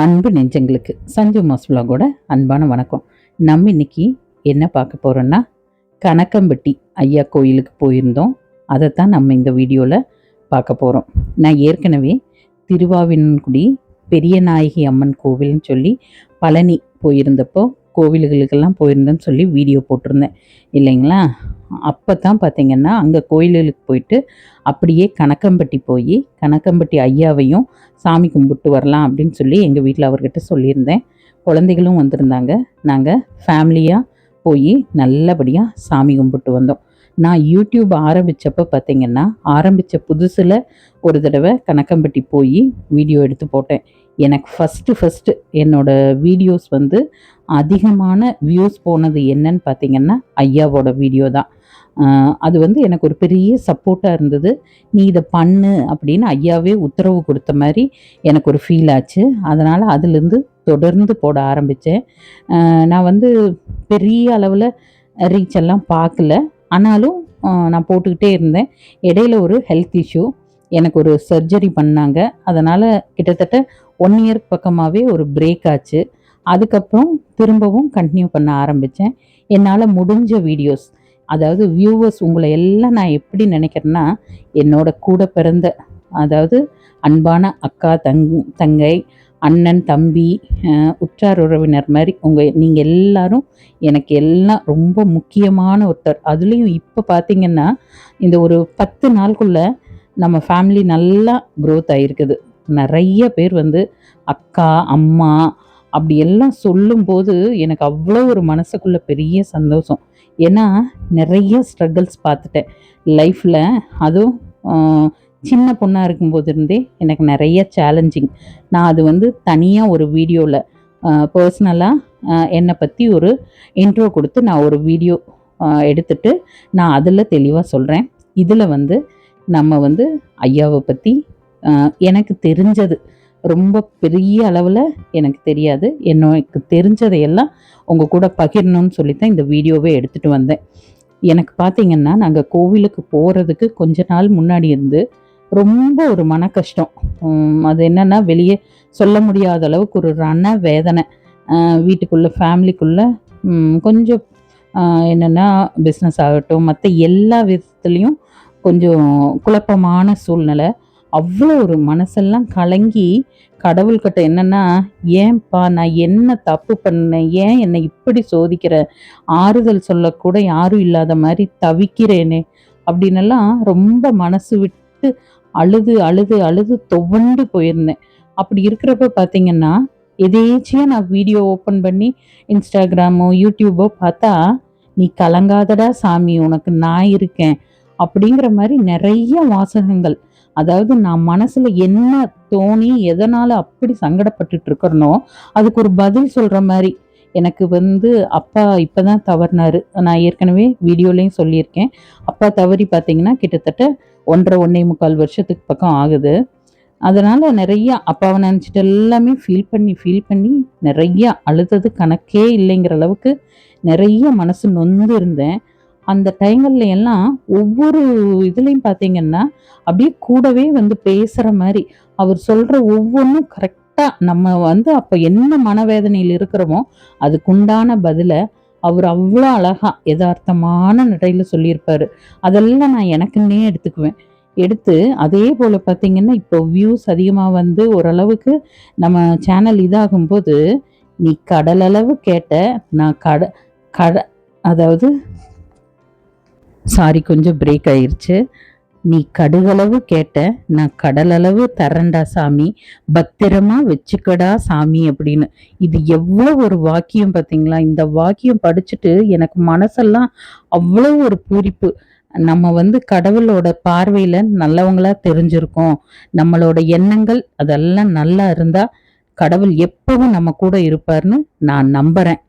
அன்பு நெஞ்சங்களுக்கு சஞ்சு மாஸ் அன்பான வணக்கம். நம்ம இன்னைக்கு என்ன பார்க்க போகிறோன்னா கணக்கம்பட்டி ஐயா கோயிலுக்கு போயிருந்தோம். அதைத்தான் நம்ம இந்த வீடியோவில் பார்க்க போகிறோம் நான் ஏற்கனவே திருவாவினன்குடி பெரிய நாயகி அம்மன் கோவில்னு சொல்லி பழனி போயிருந்தப்போ கோவில்களுக்கெல்லாம் போயிருந்தேன்னு சொல்லி வீடியோ போட்டிருந்தேன். இல்லைங்களா? அப்போ தான் பார்த்தீங்கன்னா அங்கே கோயில்களுக்கு போயிட்டு அப்படியே கணக்கம்பட்டி போய் கணக்கம்பட்டி ஐயாவையும் சாமி கும்பிட்டு வரலாம் அப்படின்னு சொல்லி எங்கள் வீட்டில் அவர்கிட்ட சொல்லியிருந்தேன். குழந்தைகளும் வந்திருந்தாங்க. நாங்கள் ஃபேமிலியாக போய் நல்லபடியாக சாமி கும்பிட்டு வந்தோம். நான் யூடியூப் ஆரம்பித்தப்போ பார்த்தீங்கன்னா ஆரம்பித்த புதுசில் ஒரு தடவை கணக்கம்பட்டி போய் வீடியோ எடுத்து போட்டேன். எனக்கு ஃபஸ்ட்டு ஃபஸ்ட்டு என்னோடய வீடியோஸ் வந்து அதிகமான வியூஸ் போனது என்னன்னு பார்த்தீங்கன்னா ஐயாவோட வீடியோ தான். அது வந்து எனக்கு ஒரு பெரிய சப்போர்ட்டாக இருந்தது. நீ இதை பண்ணு அப்படின்னு ஐயாவே உத்தரவு கொடுத்த மாதிரி எனக்கு ஒரு ஃபீல் ஆச்சு. அதனால் அதுலேருந்து தொடர்ந்து போட ஆரம்பித்தேன். நான் வந்து பெரிய அளவில் ரீச் எல்லாம் பார்க்கல. ஆனாலும் நான் போட்டுக்கிட்டே இருந்தேன். இடையில ஒரு ஹெல்த் இஷ்யூ எனக்கு ஒரு சர்ஜரி பண்ணாங்க. அதனால் கிட்டத்தட்ட ஒன் இயர் பக்கமாகவே ஒரு பிரேக் ஆச்சு. அதுக்கப்புறம் திரும்பவும் கண்டினியூ பண்ண ஆரம்பித்தேன். என்னால் முடிஞ்ச வீடியோஸ் அதாவது வியூவர்ஸ் உங்களை எல்லாம் நான் எப்படி நினைக்கிறேன்னா என்னோட கூட பிறந்த அதாவது அன்பான அக்கா தங் தங்கை அண்ணன் தம்பி உற்றார் உறவினர் மாதிரி உங்கள் நீங்கள் எல்லாரும் எனக்கு எல்லாம் ரொம்ப முக்கியமான ஒருத்தர். அதுலேயும் இப்போ பார்த்தீங்கன்னா இந்த ஒரு பத்து நாளுக்குள்ள நம்ம ஃபேமிலி நல்லா க்ரோத் ஆகிருக்குது நிறைய பேர் வந்து அக்கா அம்மா அப்படி எல்லாம் சொல்லும்போது எனக்கு அவ்வளோ ஒரு மனசுக்குள்ள பெரிய சந்தோஷம். ஏன்னா நிறைய ஸ்ட்ரகிள்ஸ் பார்த்துட்டேன். லைஃப்பில் அதுவும் சின்ன பொண்ணாக இருக்கும்போது இருந்தே எனக்கு நிறைய சேலஞ்சிங் நான் அது வந்து தனியாக ஒரு வீடியோவில் பர்சனலாக என்னை பற்றி ஒரு இன்ட்ரோ கொடுத்து நான் ஒரு வீடியோ எடுத்துட்டு நான் அதில் தெளிவாக சொல்கிறேன் இதில் வந்து நம்ம வந்து ஐயாவை பற்றி எனக்கு தெரிஞ்சது. ரொம்ப பெரிய அளவில் எனக்கு தெரியாது. எனக்கு தெரிஞ்சதையெல்லாம் உங்கள் கூட பகிரணும்னு சொல்லி தான் இந்த வீடியோவே எடுத்துகிட்டு வந்தேன். எனக்கு பார்த்தீங்கன்னா நாங்கள் கோவிலுக்கு போகிறதுக்கு கொஞ்ச நாள் முன்னாடி இருந்து ரொம்ப ஒரு மன கஷ்டம். அது என்னென்னா வெளியே சொல்ல முடியாத அளவுக்கு ஒரு ரண வேதனை. வீட்டுக்குள்ளே ஃபேமிலிக்குள்ளே கொஞ்சம் என்னென்னா பிஸ்னஸ் ஆகட்டும் மற்ற எல்லா விதத்துலேயும் கொஞ்சம் குழப்பமான சூழ்நிலை. அவ்வளோ ஒரு மனசெல்லாம் கலங்கி கடவுள்கிட்ட என்னன்னா ஏன்பா நான் என்ன தப்பு பண்ணேன்? ஏன் என்னை இப்படி சோதிக்கிற? ஆறுதல் சொல்லக்கூட யாரும் இல்லாத மாதிரி தவிக்கிறேனே அப்படின்னெல்லாம் ரொம்ப மனசு விட்டு அழுது அழுது அழுது துவண்டு போயிருந்தேன். அப்படி இருக்கிறப்ப பார்த்தீங்கன்னா எதேச்சியாக நான் வீடியோ ஓப்பன் பண்ணி இன்ஸ்டாகிராமோ யூடியூபோ பார்த்தா நீ கலங்காதடா சாமி உனக்கு நான் இருக்கேன். அப்படிங்கிற மாதிரி நிறைய வாசகங்கள். அதாவது நான் மனசுல என்ன தோணி எதனால அப்படி சங்கடப்பட்டுட்டு இருக்கிறனோ அதுக்கு ஒரு பதில் சொல்ற மாதிரி. எனக்கு வந்து அப்பா இப்பதான் தவறினாரு. நான் ஏற்கனவே வீடியோலையும் சொல்லியிருக்கேன். அப்பா தவறி பார்த்தீங்கன்னா கிட்டத்தட்ட ஒன்றரை ஒன்றே முக்கால் வருஷத்துக்கு பக்கம் ஆகுது. அதனால நிறைய அப்பாவை நினச்சிட்டு எல்லாமே ஃபீல் பண்ணி ஃபீல் பண்ணி நிறைய அழுதது கணக்கே இல்லைங்கிற அளவுக்கு நிறைய மனசு நொந்து இருந்தேன். அந்த டைங்கள்ல எல்லாம் ஒவ்வொரு இதுலையும் பார்த்தீங்கன்னா அப்படியே கூடவே வந்து பேசுகிற மாதிரி அவர் சொல்கிற ஒவ்வொன்றும் கரெக்டாக நம்ம வந்து அப்போ என்ன மனவேதனையில் இருக்கிறோமோ அதுக்குண்டான பதிலை அவர் அவ்வளோ அழகாக யதார்த்தமான நடையில் சொல்லியிருப்பார். அதெல்லாம் நான் எனக்குன்னே எடுத்துக்குவேன். எடுத்து அதே போல் பார்த்தீங்கன்னா இப்போ வியூஸ் அதிகமாக வந்து ஓரளவுக்கு நம்ம சேனல் இதாகும்போது நீ கடலளவு கேட்ட நான் கட கட அதாவது சாரி கொஞ்சம் பிரேக் ஆயிடுச்சு நீ கடுகளவு கேட்ட நான் கடலளவு தரண்டா சாமி. பத்திரமா வச்சுக்கடா சாமி அப்படின்னு. இது எவ்வளோ ஒரு வாக்கியம் பார்த்தீங்களா? இந்த வாக்கியம் படிச்சுட்டு எனக்கு மனசெல்லாம் அவ்வளோ ஒரு பூரிப்பு. நம்ம வந்து கடவுளோட பார்வையில் நல்லவங்களா தெரிஞ்சிருக்கோம். நம்மளோட எண்ணங்கள் அதெல்லாம் நல்லா இருந்தா கடவுள் எப்பவும் நம்ம கூட இருப்பார்னு நான் நம்புறேன்.